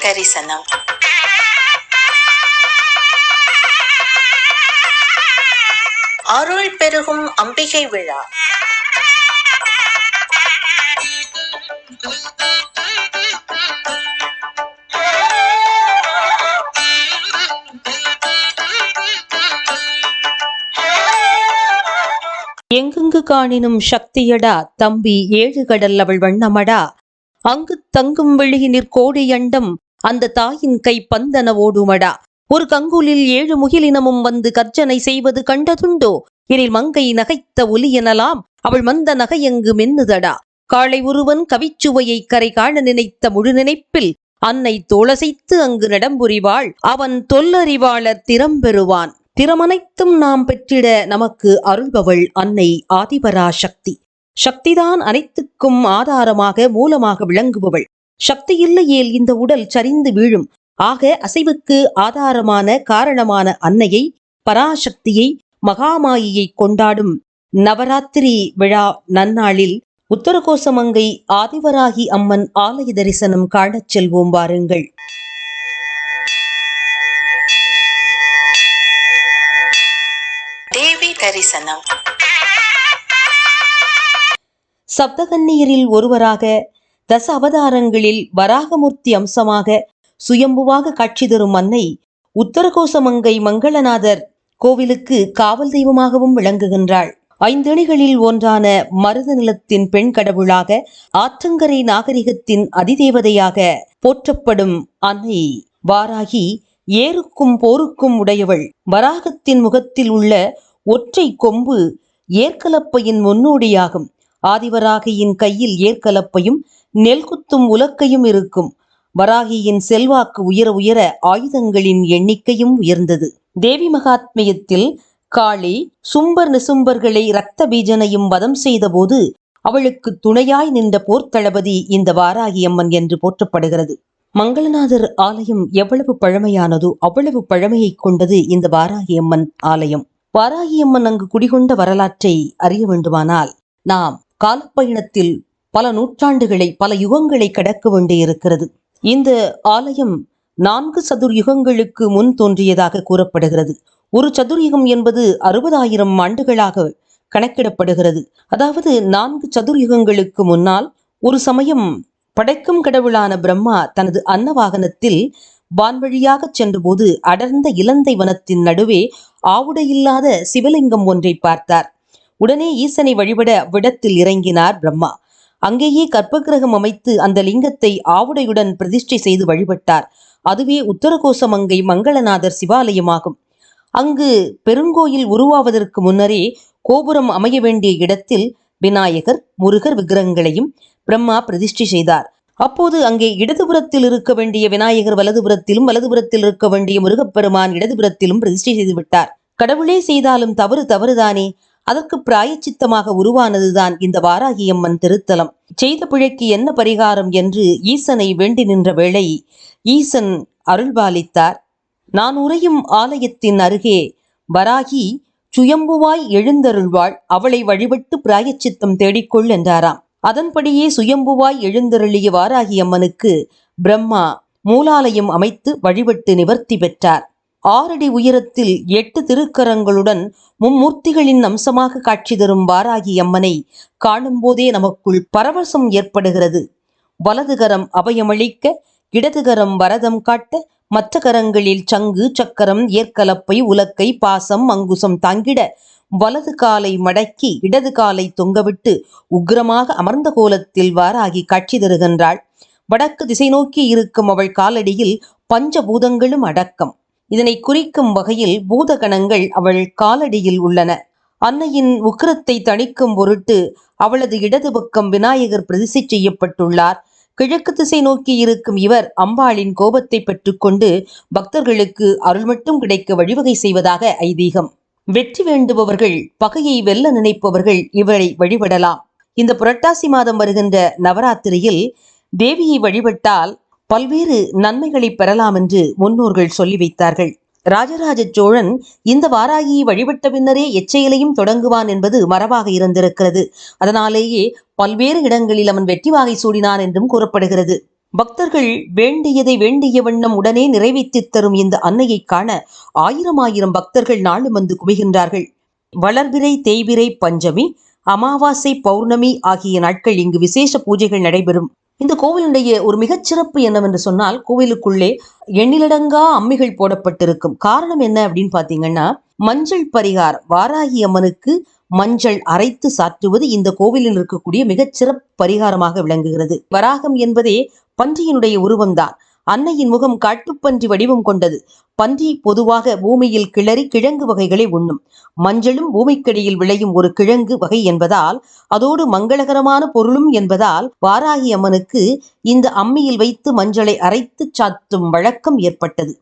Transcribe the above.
தரிசனம் அருள் பெருகும் அம்பிகை விழா. எங்கெங்கு காணினும் சக்தியடா தம்பி ஏழு கடல் அவள் வண்ணமடா. அங்கு தங்கும் வெளியினிற் கோடி அண்டம் அந்த தாயின் கை பந்தன ஓடுமடா. ஒரு கங்குலில் ஏழு முகிலினமும் வந்து கர்ஜனை செய்வது கண்டதுண்டோ? எனில் மங்கை நகைத்த ஒலி எனலாம் அவள் மந்த நகையங்கு மென்னுதடா? காளை ஒருவன் கவிச்சுவையை கரை காண நினைத்த முழு நினைப்பில் அன்னை தோளசைத்து அங்கு நடம்புரிவாள் அவன் தொல்லறிவாளர் திறம் பெறுவான் திறமனைத்தும் நாம் பெற்றிட நமக்கு அருள்பவள் அன்னை ஆதிபரா சக்தி சக்திதான் அனைத்துக்கும் ஆதாரமாக மூலமாக விளங்குபவள். சக்தி இல்லையேல் இந்த உடல் சரிந்து வீழும். ஆக அசைவுக்கு ஆதாரமான காரணமான அன்னையை பராசக்தியை மகாமாயியை கொண்டாடும் நவராத்திரி விழா நன்னாளில் உத்தரகோசமங்கை ஆதிவராகி அம்மன் ஆலய தரிசனம் காணச் செல்வோம் வாருங்கள். தேவி தரிசனம். சப்தகன்னியரில் ஒருவராக தச அவதாரங்களில் வராகமூர்த்தி அம்சமாக சுயம்புவாக காட்சி தரும் அன்னை உத்தரகோசமங்கை மங்களநாதர் கோவிலுக்கு காவல் தெய்வமாகவும் விளங்குகின்றாள். ஐந்தணிகளில் ஒன்றான மருத நிலத்தின் பெண் கடவுளாக ஆற்றங்கரை நாகரிகத்தின் அதிதேவதையாக போற்றப்படும் அன்னை வாராகி ஏருக்கும் போருக்கும் உடையவள். வராகத்தின் முகத்தில் உள்ள ஒற்றை கொம்பு ஏற்கலப்பையின் முன்னோடியாகும். ஆதிவராகியின் கையில் ஏற்கலப்பையும் நெல் குத்தும் உலக்கையும் இருக்கும். வராகியின் செல்வாக்கு உயர உயர ஆயுதங்களின் எண்ணிக்கையும் உயர்ந்தது. தேவி மகாத்மியத்தில் காளி சும்பர் நிசும்பர்களை இரத்த பீஜனையும் வதம் செய்தபோது அவளுக்கு துணையாய் நின்ற போர்த்தளபதி இந்த வாராகி அம்மன் என்று போற்றப்படுகிறது. மங்களநாதர் ஆலயம் எவ்வளவு பழமையானதோ அவ்வளவு பழமையை கொண்டது இந்த வாராகி அம்மன் ஆலயம். வாராகியம்மன் அங்கு குடிகொண்ட வரலாற்றை அறிய வேண்டுமானால் நாம் காலப்பயணத்தில் பல நூற்றாண்டுகளை பல யுகங்களை கடக்க வேண்டியிருக்கிறது. இந்த ஆலயம் நான்கு சதுர் யுகங்களுக்கு முன் தோன்றியதாக கூறப்படுகிறது. ஒரு சதுர்யுகம் என்பது அறுபதாயிரம் ஆண்டுகளாக கணக்கிடப்படுகிறது. அதாவது நான்கு சதுர்யுகங்களுக்கு முன்னால் ஒரு சமயம் படைக்கும் கடவுளான பிரம்மா தனது அன்ன வாகனத்தில் சென்றபோது அடர்ந்த இலந்தை வனத்தின் நடுவே ஆவுடையில்லாத சிவலிங்கம் ஒன்றை பார்த்தார். உடனே ஈசனை வழிபட அவ்விடத்தில் இறங்கினார் பிரம்மா. அங்கேயே கற்பகிரகம் அமைத்து அந்த லிங்கத்தை ஆவுடையுடன் பிரதிஷ்டை செய்து வழிபட்டார். அதுவே உத்தரகோசமங்கை மங்களநாதர் சிவாலயமாகும். அங்கு பெருங்கோயில் உருவாவதற்கு முன்னரே கோபுரம் அமைய வேண்டிய இடத்தில் விநாயகர் முருகர் விக்கிரகங்களையும் பிரம்மா பிரதிஷ்டை செய்தார். அப்போது அங்கே இடதுபுறத்தில் இருக்க வேண்டிய விநாயகர் வலதுபுறத்திலும் வலதுபுறத்தில் இருக்க வேண்டிய முருகப்பெருமான் இடதுபுறத்திலும் பிரதிஷ்டை செய்துவிட்டார் கடவுளே செய்தாலும் தவறு தவறுதானே? அதற்கு பிராயச்சித்தமாக உருவானதுதான் இந்த வாராகியம்மன் திருத்தலம். செய்த பிழைக்கு என்ன பரிகாரம் என்று ஈசனை வேண்டி நின்ற வேளை ஈசன் அருள்பாலித்தார். நான் உறையும் ஆலயத்தின் அருகே வராகி சுயம்புவாய் எழுந்தருள்வாள். அவளை வழிபட்டு பிராயச்சித்தம் தேடிக்கொள் என்றாராம். அதன்படியே சுயம்புவாய் எழுந்தருளிய வாராகி அம்மனுக்கு பிரம்மா மூலாலயம் அமைத்து வழிபட்டு நிவர்த்தி பெற்றார். ஆறடி உயரத்தில் எட்டு திருக்கரங்களுடன் மும்மூர்த்திகளின் அம்சமாக காட்சி தரும் வாராகி அம்மனை காணும்போதே நமக்குள் பரவசம் ஏற்படுகிறது. வலதுகரம் அபயமளிக்க இடதுகரம் வரதம் காட்ட மற்ற கரங்களில் சங்கு சக்கரம் ஏற்கலப்பை உலக்கை பாசம் அங்குசம் தாங்கிட வலது காலை மடக்கி இடது காலை தொங்கவிட்டு உக்கிரமாக அமர்ந்த கோலத்தில் வாராகி காட்சி தருகின்றாள். வடக்கு திசை நோக்கி இருக்கும் அவள் காலடியில் பஞ்சபூதங்களும் அடக்கம். இதனை குறிக்கும் வகையில் பூதகணங்கள் அவள் காலடியில் உள்ளன. அன்னையின் உக்கிரத்தை தணிக்கும் பொருட்டு அவளது இடது பக்கம் விநாயகர் பிரதிசை செய்யப்பட்டுள்ளார். கிழக்கு திசை நோக்கி இருக்கும் இவர் அம்பாளின் கோபத்தை பெற்றுக்கொண்டு பக்தர்களுக்கு அருள் மட்டும் கிடைக்க வழிவகை செய்வதாக ஐதீகம். வெற்றி வேண்டுபவர்கள் பகையை வெல்ல நினைப்பவர்கள் இவரை வழிபடலாம். இந்த புரட்டாசி மாதம் வருகின்ற நவராத்திரியில் தேவியை வழிபட்டால் பல்வேறு நன்மைகளை பெறலாம் என்று முன்னோர்கள் சொல்லி வைத்தார்கள். ராஜராஜ சோழன் இந்த வாராகியை வழிபட்ட பின்னரே எச்செயலையும் தொடங்குவான் என்பது மரபாக இருந்திருக்கிறது. அதனாலேயே பல்வேறு இடங்களில் அவன் வெற்றி வாகை சூடினான் என்றும் கூறப்படுகிறது. பக்தர்கள் வேண்டியதை வேண்டிய வண்ணம் உடனே நிறைவேற்றி தரும் இந்த அன்னையை காண ஆயிரம் ஆயிரம் பக்தர்கள் நாளும் வந்து குவிகின்றார்கள் வளர்பிறை தேய்பிறை பஞ்சமி அமாவாசை பௌர்ணமி ஆகிய நாட்கள் இங்கு விசேஷ பூஜைகள் நடைபெறும். இந்த கோவிலுடைய ஒரு மிகச்சிறப்பு என்னவென்று சொன்னால் கோவிலுக்குள்ளே எண்ணிலடங்கா அம்மிகள் போடப்பட்டிருக்கும். காரணம் என்ன அப்படின்னு பார்த்தீங்கன்னா மஞ்சள் பரிகாரம். வாராகி அம்மனுக்கு மஞ்சள் அரைத்து சாற்றுவது இந்த கோவிலில் இருக்கக்கூடிய மிகச்சிறப்பு பரிகாரமாக விளங்குகிறது. வராகம் என்பதே பன்றியினுடைய உருவம்தான். அன்னையின் முகம் காட்டுப்பன்றி வடிவம் கொண்டது. பன்றி பொதுவாக பூமியில் கிளறி கிழங்கு வகைகளை உண்ணும். மஞ்சளும் பூமிக்கடியில் விளையும் ஒரு கிழங்கு வகை என்பதால் அதோடு மங்களகரமான பொருளும் என்பதால் வாராகி அம்மனுக்கு இந்த அம்மியில் வைத்து மஞ்சளை அரைத்து சாத்தும் வழக்கம் ஏற்பட்டது.